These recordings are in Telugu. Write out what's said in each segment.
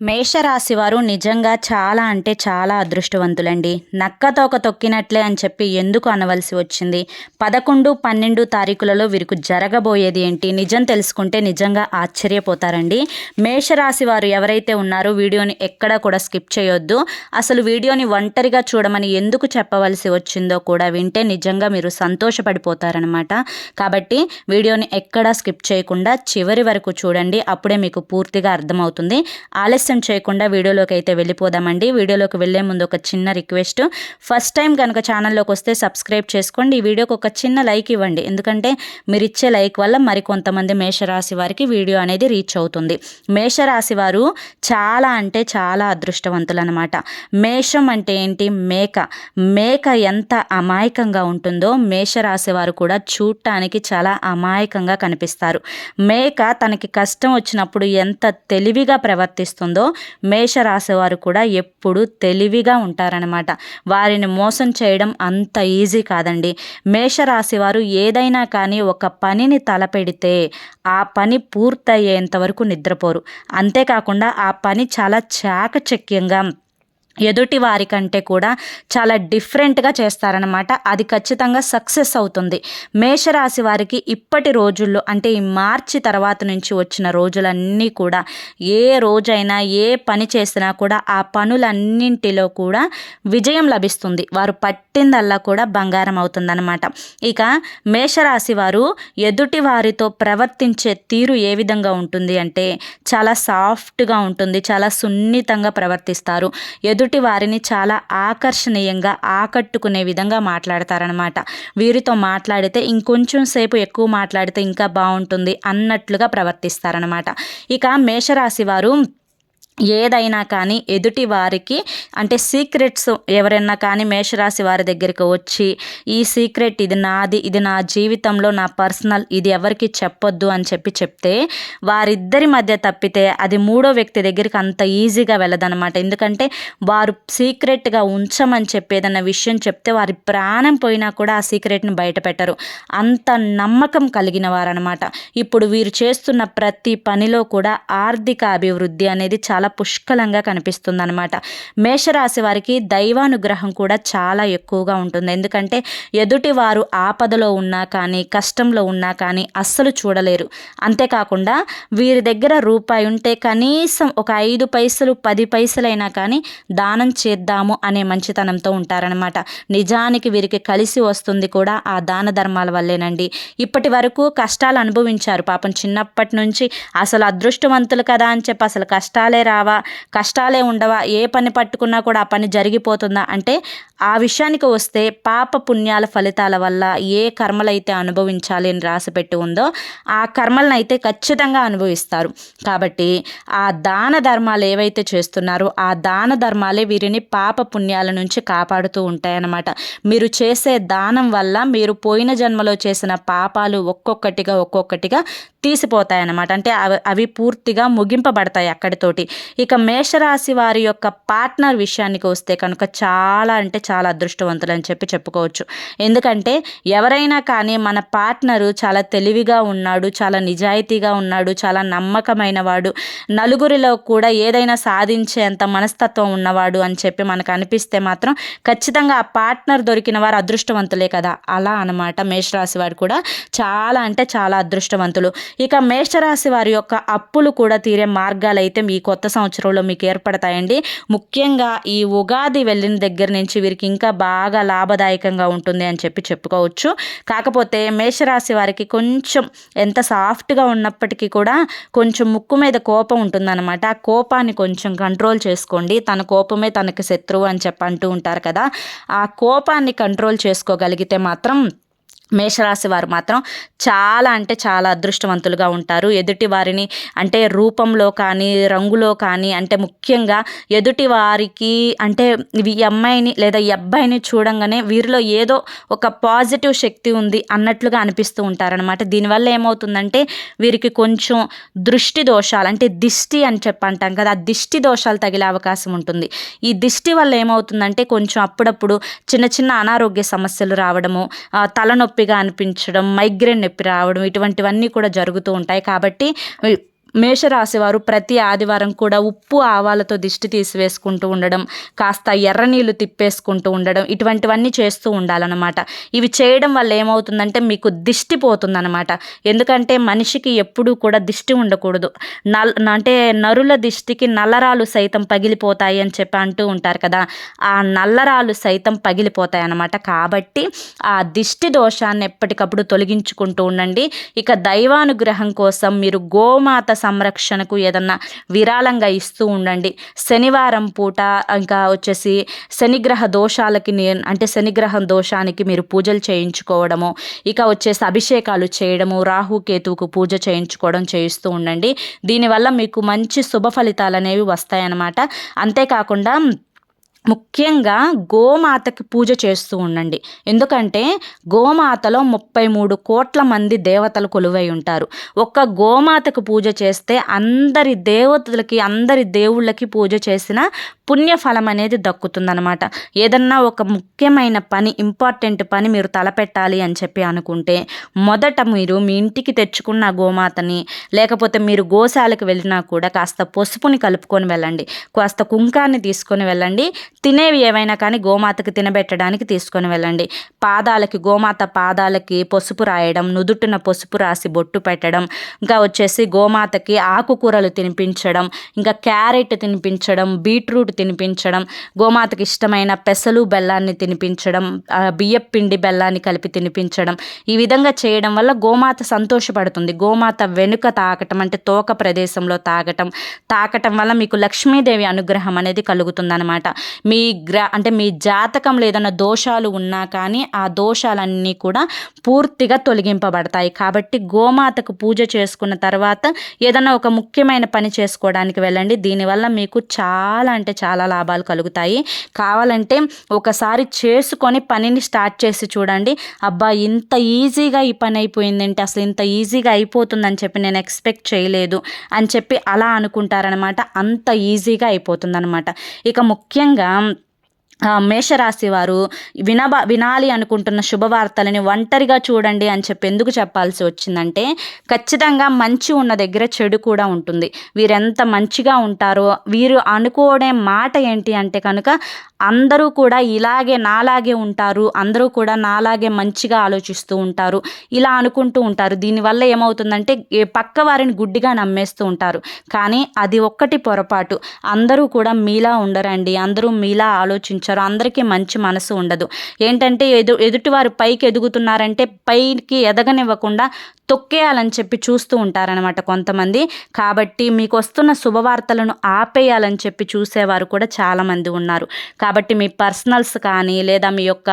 మేషరాశి వారు నిజంగా చాలా అంటే చాలా అదృష్టవంతులండి. నక్కతోక తొక్కినట్లే అని చెప్పి ఎందుకు అనవలసి వచ్చింది? పదకొండు పన్నెండు తారీఖులలో వీరికి జరగబోయేది ఏంటి? నిజం తెలుసుకుంటే నిజంగా ఆశ్చర్యపోతారండి. మేషరాశి వారు ఎవరైతే ఉన్నారో వీడియోని ఎక్కడా కూడా స్కిప్ చేయొద్దు. అసలు వీడియోని ఒంటరిగా చూడమని ఎందుకు చెప్పవలసి వచ్చిందో కూడా వింటే నిజంగా మీరు సంతోషపడిపోతారనమాట కాబట్టి వీడియోని ఎక్కడా స్కిప్ చేయకుండా చివరి వరకు చూడండి. అప్పుడే మీకు పూర్తిగా అర్థమవుతుంది. ఆలస్యం ఆలస్యం చేయకుండా వీడియోలోకి అయితే వెళ్ళిపోదామండి. వీడియోలోకి వెళ్ళే ముందు ఒక చిన్న రిక్వెస్ట్. ఫస్ట్ టైం కనుక ఛానల్లోకి వస్తే సబ్స్క్రైబ్ చేసుకోండి. ఈ వీడియోకి ఒక చిన్న లైక్ ఇవ్వండి. ఎందుకంటే మీరు ఇచ్చే లైక్ వల్ల మరి కొంతమంది మేషరాశి వారికి వీడియో అనేది రీచ్ అవుతుంది. మేషరాశి వారు చాలా అంటే చాలా అదృష్టవంతులు అనమాట మేషం అంటే ఏంటి? మేక. మేక ఎంత అమాయకంగా ఉంటుందో మేషరాశి వారు కూడా చూడటానికి చాలా అమాయకంగా కనిపిస్తారు. మేక తనకి కష్టం వచ్చినప్పుడు ఎంత తెలివిగా ప్రవర్తిస్తుందో ఉందో మేషరాశి వారు కూడా ఎప్పుడు తెలివిగా ఉంటారనమాట వారిని మోసం చేయడం అంత ఈజీ కాదండి. మేషరాశి వారు ఏదైనా కానీ ఒక పనిని తలపెడితే ఆ పని పూర్తయ్యేంత వరకు నిద్రపోరు. అంతేకాకుండా ఆ పని చాలా చాకచక్యంగా ఎదుటి వారి కంటే కూడా చాలా డిఫరెంట్గా చేస్తారనమాట అది ఖచ్చితంగా సక్సెస్ అవుతుంది. మేషరాశి వారికి ఇప్పటి రోజుల్లో అంటే ఈ మార్చి తర్వాత నుంచి వచ్చిన రోజులన్నీ కూడా ఏ రోజైనా ఏ పని చేసినా కూడా ఆ పనులన్నింటిలో కూడా విజయం లభిస్తుంది. వారు పట్టిందల్లా కూడా బంగారం అవుతుందన్నమాట. ఇక మేషరాశి వారు ఎదుటి వారితో ప్రవర్తించే తీరు ఏ విధంగా ఉంటుంది అంటే చాలా సాఫ్ట్గా ఉంటుంది. చాలా సున్నితంగా ప్రవర్తిస్తారు. ఎదుటి ఎదుటి వారిని చాలా ఆకర్షణీయంగా ఆకట్టుకునే విధంగా మాట్లాడతారనమాట వీరితో మాట్లాడితే ఇంకొంచెం సేపు ఎక్కువ మాట్లాడితే ఇంకా బాగుంటుంది అన్నట్లుగా ప్రవర్తిస్తారనమాట ఇక మేషరాశి వారు ఏదైనా కానీ ఎదుటి వారికి అంటే సీక్రెట్స్ ఎవరైనా కానీ మేషరాశి వారి దగ్గరికి వచ్చి ఈ సీక్రెట్ ఇది నాది ఇది నా జీవితంలో నా పర్సనల్ ఇది ఎవరికి చెప్పొద్దు అని చెప్పి చెప్తే వారిద్దరి మధ్య తప్పితే అది మూడో వ్యక్తి దగ్గరికి అంత ఈజీగా వెళ్ళదనమాట ఎందుకంటే వారు సీక్రెట్గా ఉంచమని చెప్పి విషయం చెప్తే వారి ప్రాణం పోయినా కూడా ఆ సీక్రెట్ని బయట పెట్టరు. అంత నమ్మకం కలిగిన వారనమాట ఇప్పుడు వీరు చేస్తున్న ప్రతి పనిలో కూడా ఆర్థిక అభివృద్ధి అనేది చాలా చాలా పుష్కలంగా కనిపిస్తుంది అనమాట మేషరాశి వారికి దైవానుగ్రహం కూడా చాలా ఎక్కువగా ఉంటుంది. ఎందుకంటే ఎదుటి వారు ఆపదలో ఉన్నా కానీ కష్టంలో ఉన్నా కానీ అస్సలు చూడలేరు. అంతేకాకుండా వీరి దగ్గర రూపాయి ఉంటే కనీసం ఒక ఐదు పైసలు పది పైసలైనా కానీ దానం చేద్దాము అనే మంచితనంతో ఉంటారనమాట నిజానికి వీరికి కలిసి వస్తుంది కూడా ఆ దాన ధర్మాల వల్లేనండి. ఇప్పటి వరకు కష్టాలు అనుభవించారు. పాపం చిన్నప్పటి నుంచి అసలు అదృష్టవంతులు కదా అని చెప్పి అసలు కష్టాలే రా రావా కష్టాలే ఉండవా? ఏ పని పట్టుకున్నా కూడా ఆ పని జరిగిపోతుందా? అంటే ఆ విషయానికి వస్తే పాప పుణ్యాల ఫలితాల వల్ల ఏ కర్మలైతే అనుభవించాలి అని రాసిపెట్టి ఉందో ఆ కర్మలను అయితే ఖచ్చితంగా అనుభవిస్తారు. కాబట్టి ఆ దాన ధర్మాలు ఏవైతే చేస్తున్నారో ఆ దాన ధర్మాలే వీరిని పాప పుణ్యాల నుంచి కాపాడుతూ ఉంటాయన్నమాట. మీరు చేసే దానం వల్ల మీరు పోయిన జన్మలో చేసిన పాపాలు ఒక్కొక్కటిగా ఒక్కొక్కటిగా తీసిపోతాయన్నమాట. అంటే అవి అవి పూర్తిగా ముగింపబడతాయి అక్కడితోటి. ఇక మేషరాశి వారి యొక్క పార్ట్నర్ విషయానికి వస్తే కనుక చాలా అంటే చాలా అదృష్టవంతులు అని చెప్పి చెప్పుకోవచ్చు. ఎందుకంటే ఎవరైనా కానీ మన పార్ట్నరు చాలా తెలివిగా ఉన్నాడు చాలా నిజాయితీగా ఉన్నాడు చాలా నమ్మకమైన వాడు నలుగురిలో కూడా ఏదైనా సాధించేంత మనస్తత్వం ఉన్నవాడు అని చెప్పి మనకు అనిపిస్తే మాత్రం ఖచ్చితంగా ఆ పార్ట్నర్ దొరికిన వారు అదృష్టవంతులే కదా. అలా అనమాట మేషరాశి వారు కూడా చాలా అంటే చాలా అదృష్టవంతులు. ఇక మేషరాశి వారి యొక్క అప్పులు కూడా తీరే మార్గాలు అయితే మీ కొత్త సంవత్సరంలో మీకు ఏర్పడతాయండి. ముఖ్యంగా ఈ ఉగాది వెళ్ళిన దగ్గర నుంచి వీరికి ఇంకా బాగా లాభదాయకంగా ఉంటుంది అని చెప్పి చెప్పుకోవచ్చు. కాకపోతే మేషరాశి వారికి కొంచెం ఎంత సాఫ్ట్గా ఉన్నప్పటికీ కూడా కొంచెం ముక్కు మీద కోపం ఉంటుందన్నమాట. ఆ కోపాన్ని కొంచెం కంట్రోల్ చేసుకోండి. తన కోపమే తనకి శత్రువు అని చెప్పి అంటూ ఉంటారు కదా. ఆ కోపాన్ని కంట్రోల్ చేసుకోగలిగితే మాత్రం మేషరాశి వారు మాత్రం చాలా అంటే చాలా అదృష్టవంతులుగా ఉంటారు. ఎదుటి వారిని అంటే రూపంలో కానీ రంగులో కానీ అంటే ముఖ్యంగా ఎదుటి వారికి అంటే ఈ అమ్మాయిని లేదా ఈ అబ్బాయిని చూడంగానే వీరిలో ఏదో ఒక పాజిటివ్ శక్తి ఉంది అన్నట్లుగా అనిపిస్తూ ఉంటారనమాట దీనివల్ల ఏమవుతుందంటే వీరికి కొంచెం దృష్టి దోషాలు అంటే దిష్టి అని చెప్పంటాం కదా ఆ దిష్టి దోషాలు తగిలే అవకాశం ఉంటుంది. ఈ దిష్టి వల్ల ఏమవుతుందంటే కొంచెం అప్పుడప్పుడు చిన్న చిన్న అనారోగ్య సమస్యలు రావడము తలనొప్పి నొప్పిగా అనిపించడం మైగ్రేన్ నొప్పి రావడం ఇటువంటివన్నీ కూడా జరుగుతూ ఉంటాయి. కాబట్టి మేషరాశి వారు ప్రతి ఆదివారం కూడా ఉప్పు ఆవాలతో దిష్టి తీసివేసుకుంటూ ఉండడం కాస్త ఎర్ర నీళ్ళు తిప్పేసుకుంటూ ఉండడం ఇటువంటివన్నీ చేస్తూ ఉండాలన్నమాట. ఇవి చేయడం వల్ల ఏమవుతుందంటే మీకు దిష్టి పోతుందన్నమాట. ఎందుకంటే మనిషికి ఎప్పుడూ కూడా దిష్టి ఉండకూడదు. నల్ అంటే నరుల దిష్టికి నల్లరాలు సైతం పగిలిపోతాయి అని చెప్పి అంటూ ఉంటారు కదా. ఆ నల్లరాలు సైతం పగిలిపోతాయి అన్నమాట. కాబట్టి ఆ దిష్టి దోషాన్ని ఎప్పటికప్పుడు తొలగించుకుంటూ ఉండండి. ఇక దైవానుగ్రహం కోసం మీరు గోమాత సంరక్షణకు ఏదన్నా విరాళంగా ఇస్తూ ఉండండి. శనివారం పూట ఇంకా వచ్చేసి శనిగ్రహ దోషాలకి అంటే శనిగ్రహం దోషానికి మీరు పూజలు చేయించుకోవడము ఇక వచ్చేసి అభిషేకాలు చేయడము రాహుకేతువుకు పూజ చేయించుకోవడం చేయిస్తూ ఉండండి. దీనివల్ల మీకు మంచి శుభ ఫలితాలు అనేవి వస్తాయన్నమాట. అంతేకాకుండా ముఖ్యంగా గోమాతకి పూజ చేస్తూ ఉండండి. ఎందుకంటే గోమాతలో ముప్పై మూడు కోట్ల మంది దేవతలు కొలువై ఉంటారు. ఒక్క గోమాతకు పూజ చేస్తే అందరి దేవతలకి అందరి దేవుళ్ళకి పూజ చేసిన పుణ్యఫలం అనేది దక్కుతుందనమాట ఏదన్నా ఒక ముఖ్యమైన పని ఇంపార్టెంట్ పని మీరు తలపెట్టాలి అని చెప్పి అనుకుంటే మొదట మీరు మీ ఇంటికి తెచ్చుకున్న గోమాతని లేకపోతే మీరు గోశాలకు వెళ్ళినా కూడా కాస్త పసుపుని కలుపుకొని వెళ్ళండి. కాస్త కుంకాన్ని తీసుకొని వెళ్ళండి. తినేవి ఏవైనా కానీ గోమాతకి తినబెట్టడానికి తీసుకొని వెళ్ళండి. పాదాలకి గోమాత పాదాలకి పసుపు రాయడం నుదుటిన పసుపు రాసి బొట్టు పెట్టడం ఇంకా వచ్చేసి గోమాతకి ఆకుకూరలు తినిపించడం ఇంకా క్యారెట్ తినిపించడం బీట్రూట్ తినిపించడం గోమాతకి ఇష్టమైన పెసలు బెల్లాన్ని తినిపించడం బియ్యం పిండి బెల్లాన్ని కలిపి తినిపించడం. ఈ విధంగా చేయడం వల్ల గోమాత సంతోషపడుతుంది. గోమాత వెనుక తాకటం అంటే తోక ప్రదేశంలో తాగటం తాకటం వల్ల మీకు లక్ష్మీదేవి అనుగ్రహం అనేది కలుగుతుందనమాట మీ గ్ర అంటే మీ జాతకంలో ఏదైనా దోషాలు ఉన్నా కానీ ఆ దోషాలన్నీ కూడా పూర్తిగా తొలగింపబడతాయి. కాబట్టి గోమాతకు పూజ చేసుకున్న తర్వాత ఏదైనా ఒక ముఖ్యమైన పని చేసుకోవడానికి వెళ్ళండి. దీనివల్ల మీకు చాలా అంటే చాలా చాలా లాభాలు కలుగుతాయి. కావాలంటే ఒకసారి చేసుకొని పనిని స్టార్ట్ చేసి చూడండి. అబ్బా ఇంత ఈజీగా ఈ పని అయిపోయిందంటే? అసలు ఇంత ఈజీగా అయిపోతుందని చెప్పి నేను ఎక్స్పెక్ట్ చేయలేదు అని చెప్పి అలా అనుకుంటారనమాట. అంత ఈజీగా అయిపోతుందనమాట. ఇక ముఖ్యంగా మేషరాశి వారు వినబ వినాలి అనుకుంటున్న శుభవార్తలని ఒంటరిగా చూడండి అని చెప్పి ఎందుకు చెప్పాల్సి వచ్చిందంటే ఖచ్చితంగా మంచి ఉన్న దగ్గర చెడు కూడా ఉంటుంది. వీరెంత మంచిగా ఉంటారో వీరు అనుకోవడే మాట ఏంటి అంటే కనుక అందరూ కూడా ఇలాగే నాలాగే ఉంటారు అందరూ కూడా నాలాగే మంచిగా ఆలోచిస్తూ ఉంటారు ఇలా అనుకుంటూ ఉంటారు. దీనివల్ల ఏమవుతుందంటే పక్క వారిని గుడ్డిగా నమ్మేస్తూ ఉంటారు. కానీ అది ఒక్కటి పొరపాటు. అందరూ కూడా మీలా ఉండరండి అందరూ మీలా ఆలోచించ ఆలోచించారు అందరికీ మంచి మనసు ఉండదు. ఏంటంటే ఎదు ఎదుటివారు పైకి ఎదుగుతున్నారంటే పైకి ఎదగనివ్వకుండా తొక్కేయాలని చెప్పి చూస్తూ ఉంటారనమాట కొంతమంది. కాబట్టి మీకు వస్తున్న శుభవార్తలను ఆపేయాలని చెప్పి చూసేవారు కూడా చాలామంది ఉన్నారు. కాబట్టి మీ పర్సనల్స్ కానీ లేదా మీ యొక్క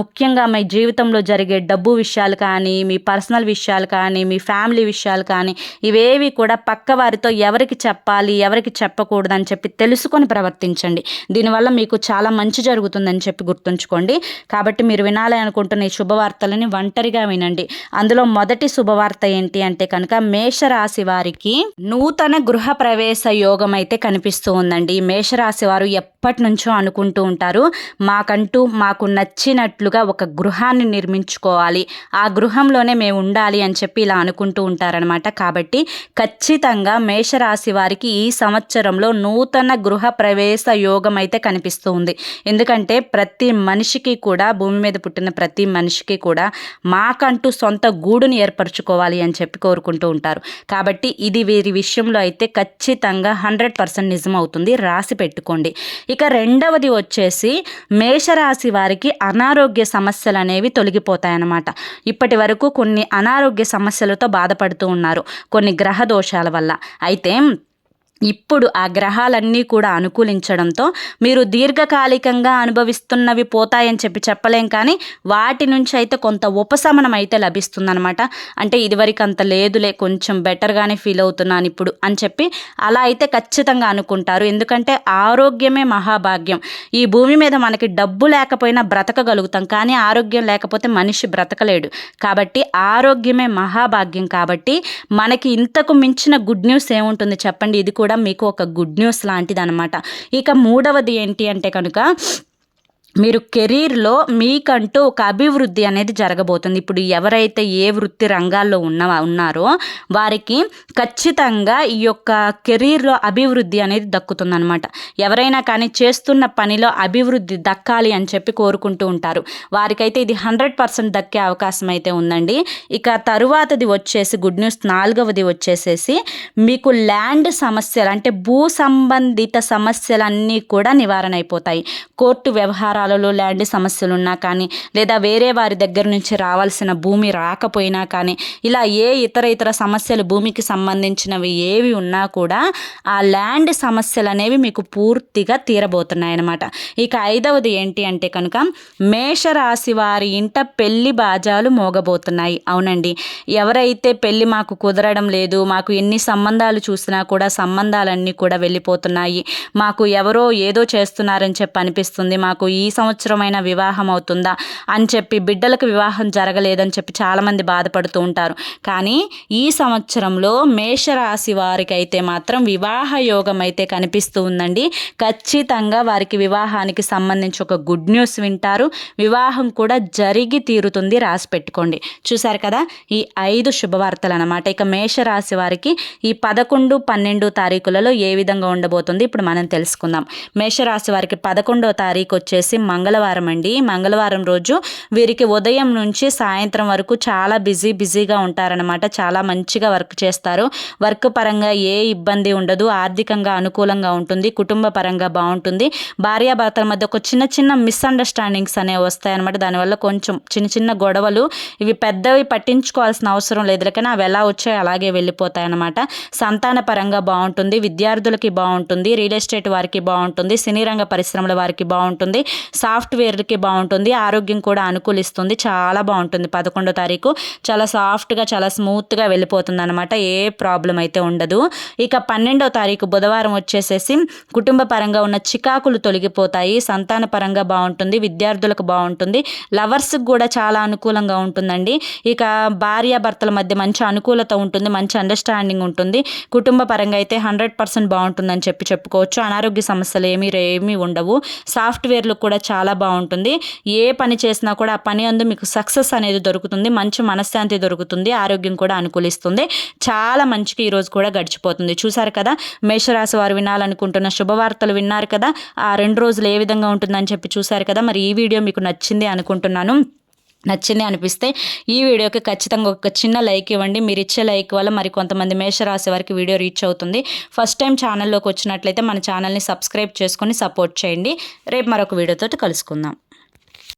ముఖ్యంగా మీ జీవితంలో జరిగే డబ్బు విషయాలు కానీ మీ పర్సనల్ విషయాలు కానీ మీ ఫ్యామిలీ విషయాలు కానీ ఇవేవి కూడా పక్క వారితో ఎవరికి చెప్పాలి ఎవరికి చెప్పకూడదని చెప్పి తెలుసుకొని ప్రవర్తించండి. దీనివల్ల మీకు చాలా మంచి జరుగుతుందని చెప్పి గుర్తుంచుకోండి. కాబట్టి మీరు వినాలి అనుకుంటున్న ఈ శుభవార్తలని ఒంటరిగా వినండి. అందులో మొదటి శుభవార్త ఏంటి అంటే కనుక మేషరాశి వారికి నూతన గృహ ప్రవేశ యోగం అయితే కనిపిస్తూ ఉందండి. మేషరాశి వారు ఎప్పటి నుంచో అనుకుంటూ ఉంటారు మాకంటూ మాకు నచ్చినట్లుగా ఒక గృహాన్ని నిర్మించుకోవాలి ఆ గృహంలోనే మేము ఉండాలి అని చెప్పి ఇలా అనుకుంటూ ఉంటారనమాట కాబట్టి ఖచ్చితంగా మేషరాశి వారికి ఈ సంవత్సరంలో నూతన గృహ ప్రవేశ యోగం అయితే కనిపిస్తూ ఉంది. ఎందుకంటే ప్రతి మనిషికి కూడా భూమి మీద పుట్టిన ప్రతి మనిషికి కూడా మాకంటూ సొంత గూడుని ఏర్పరచుకోవాలి అని చెప్పి కోరుకుంటూ ఉంటారు. కాబట్టి ఇది వీరి విషయంలో అయితే ఖచ్చితంగా హండ్రెడ్ పర్సెంట్ నిజం అవుతుంది రాసి పెట్టుకోండి. ఇక రెండవది వచ్చేసి మేషరాశి వారికి అనారోగ్య సమస్యలు అనేవి తొలగిపోతాయన్నమాట. ఇప్పటి వరకు కొన్ని అనారోగ్య సమస్యలతో బాధపడుతూ ఉన్నారు. కొన్ని గ్రహ దోషాల వల్ల. అయితే ఇప్పుడు ఆ గ్రహాలన్నీ కూడా అనుకూలించడంతో మీరు దీర్ఘకాలికంగా అనుభవిస్తున్నవి పోతాయని చెప్పి చెప్పలేం కానీ వాటి నుంచి అయితే కొంత ఉపశమనం అయితే లభిస్తుందనమాట అంటే ఇదివరకు అంత లేదులే కొంచెం బెటర్గానే ఫీల్ అవుతున్నాను ఇప్పుడు అని చెప్పి అలా అయితే ఖచ్చితంగా అనుకుంటారు. ఎందుకంటే ఆరోగ్యమే మహాభాగ్యం. ఈ భూమి మీద మనకి డబ్బు లేకపోయినా బ్రతకగలుగుతాం కానీ ఆరోగ్యం లేకపోతే మనిషి బ్రతకలేడు. కాబట్టి ఆరోగ్యమే మహాభాగ్యం కాబట్టి మనకి ఇంతకు మించిన గుడ్ న్యూస్ ఏముంటుంది చెప్పండి? ఇది కూడా కూడా మీకు ఒక గుడ్ న్యూస్ లాంటిది అనమాట ఇక మూడవది ఏంటి అంటే కనుక మీరు కెరీర్లో మీకంటూ ఒక అభివృద్ధి అనేది జరగబోతుంది. ఇప్పుడు ఎవరైతే ఏ వృత్తి రంగాల్లో ఉన్న ఉన్నారో వారికి ఖచ్చితంగా ఈ యొక్క కెరీర్లో అభివృద్ధి అనేది దక్కుతుందనమాట ఎవరైనా కానీ చేస్తున్న పనిలో అభివృద్ధి దక్కాలి అని చెప్పి కోరుకుంటూ ఉంటారు. వారికైతే ఇది హండ్రెడ్ పర్సెంట్ దక్కే అవకాశం అయితే ఉందండి. ఇక తరువాతది వచ్చేసి గుడ్ న్యూస్ నాలుగవది వచ్చేసేసి మీకు ల్యాండ్ సమస్యలు అంటే భూ సంబంధిత సమస్యలన్నీ కూడా నివారణ అయిపోతాయి. కోర్టు ప్రాంతాలలో ల్యాండ్ సమస్యలు ఉన్నా కానీ లేదా వేరే వారి దగ్గర నుంచి రావాల్సిన భూమి రాకపోయినా కానీ ఇలా ఏ ఇతర ఇతర సమస్యలు భూమికి సంబంధించినవి ఏవి ఉన్నా కూడా ఆ ల్యాండ్ సమస్యలు అనేవి మీకు పూర్తిగా తీరబోతున్నాయి అన్నమాట ఇక ఐదవది ఏంటి అంటే కనుక మేషరాశి వారి ఇంట పెళ్ళి బాజాలు మోగబోతున్నాయి. అవునండి. ఎవరైతే పెళ్ళి మాకు కుదరడం లేదు మాకు ఎన్ని సంబంధాలు చూసినా కూడా సంబంధాలన్నీ కూడా వెళ్ళిపోతున్నాయి. మాకు ఎవరో ఏదో చేస్తున్నారని చెప్పి అనిపిస్తుంది. మాకు ఈ సంవత్సరమైన వివాహం అవుతుందా అని చెప్పి బిడ్డలకు వివాహం జరగలేదని చెప్పి చాలామంది బాధపడుతూ ఉంటారు. కానీ ఈ సంవత్సరంలో మేషరాశి వారికి అయితే మాత్రం వివాహ యోగం అయితే కనిపిస్తూ ఉందండి. ఖచ్చితంగా వారికి వివాహానికి సంబంధించి ఒక గుడ్ న్యూస్ వింటారు. వివాహం కూడా జరిగి తీరుతుంది రాసి పెట్టుకోండి. చూసారు కదా? ఈ ఐదు శుభవార్తలు అనమాట ఇక మేషరాశి వారికి ఈ పదకొండు పన్నెండు తారీఖులలో ఏ విధంగా ఉండబోతుంది? ఇప్పుడు మనం తెలుసుకుందాం. మేషరాశి వారికి పదకొండో తారీఖు వచ్చేసి మంగళవారం అండి. మంగళవారం రోజు వీరికి ఉదయం నుంచి సాయంత్రం వరకు చాలా బిజీ బిజీగా ఉంటారనమాట చాలా మంచిగా వర్క్ చేస్తారు. వర్క్ పరంగా ఏ ఇబ్బంది ఉండదు. ఆర్థికంగా అనుకూలంగా ఉంటుంది. కుటుంబ పరంగా బాగుంటుంది. భార్యాభర్తల మధ్య ఒక చిన్న చిన్న మిస్అండర్స్టాండింగ్స్ అనేవి వస్తాయన్నమాట. దానివల్ల కొంచెం చిన్న చిన్న గొడవలు ఇవి పెద్దవి పట్టించుకోవాల్సిన అవసరం లేదు. కానీ అవి ఎలా వచ్చాయో అలాగే వెళ్ళిపోతాయి అనమాట సంతాన పరంగా బాగుంటుంది. విద్యార్థులకి బాగుంటుంది. రియల్ ఎస్టేట్ వారికి బాగుంటుంది. సినీ రంగ పరిశ్రమల వారికి బాగుంటుంది. సాఫ్ట్వేర్కి బాగుంటుంది ఆరోగ్యం కూడా అనుకూలిస్తుంది చాలా బాగుంటుంది. పదకొండో తారీఖు చాలా సాఫ్ట్గా చాలా స్మూత్గా వెళ్ళిపోతుంది అనమాట ఏ ప్రాబ్లం అయితే ఉండదు. ఇక పన్నెండో తారీఖు బుధవారం వచ్చేసేసి కుటుంబ పరంగా ఉన్న చికాకులు తొలగిపోతాయి సంతాన పరంగా బాగుంటుంది విద్యార్థులకు బాగుంటుంది లవర్స్కి కూడా చాలా అనుకూలంగా ఉంటుందండి. ఇక భార్యాభర్తల మధ్య మంచి అనుకూలత ఉంటుంది మంచి అండర్స్టాండింగ్ ఉంటుంది. కుటుంబ పరంగా అయితే హండ్రెడ్ పర్సెంట్ బాగుంటుందని చెప్పి చెప్పుకోవచ్చు. అనారోగ్య సమస్యలు ఏమీ ఏమీ ఉండవు. సాఫ్ట్వేర్లు కూడా చాలా బాగుంటుంది. ఏ పని చేసినా కూడా ఆ పని అందు మీకు సక్సెస్ అనేది దొరుకుతుంది. మంచి మనశ్శాంతి దొరుకుతుంది. ఆరోగ్యం కూడా అనుకూలిస్తుంది. చాలా మంచిగా ఈరోజు కూడా గడిచిపోతుంది. చూసారు కదా? మేషరాశి వారు వినాలనుకుంటున్న శుభవార్తలు విన్నారు కదా? ఆ రెండు రోజులు ఏ విధంగా ఉంటుందని చెప్పి చూసారు కదా? మరి ఈ వీడియో మీకు నచ్చింది అనుకుంటున్నాను. నచ్చింది అనిపిస్తే ఈ వీడియోకి ఖచ్చితంగా ఒక చిన్న లైక్ ఇవ్వండి. మీరు ఇచ్చే లైక్ వల్ల మరి కొంతమంది మేషరాశి వారికి వీడియో రీచ్ అవుతుంది. ఫస్ట్ టైం ఛానల్లోకి వచ్చినట్లయితే మన ఛానల్ని సబ్స్క్రైబ్ చేసుకొని సపోర్ట్ చేయండి. రేపు మరొక వీడియోతో కలుసుకుందాం.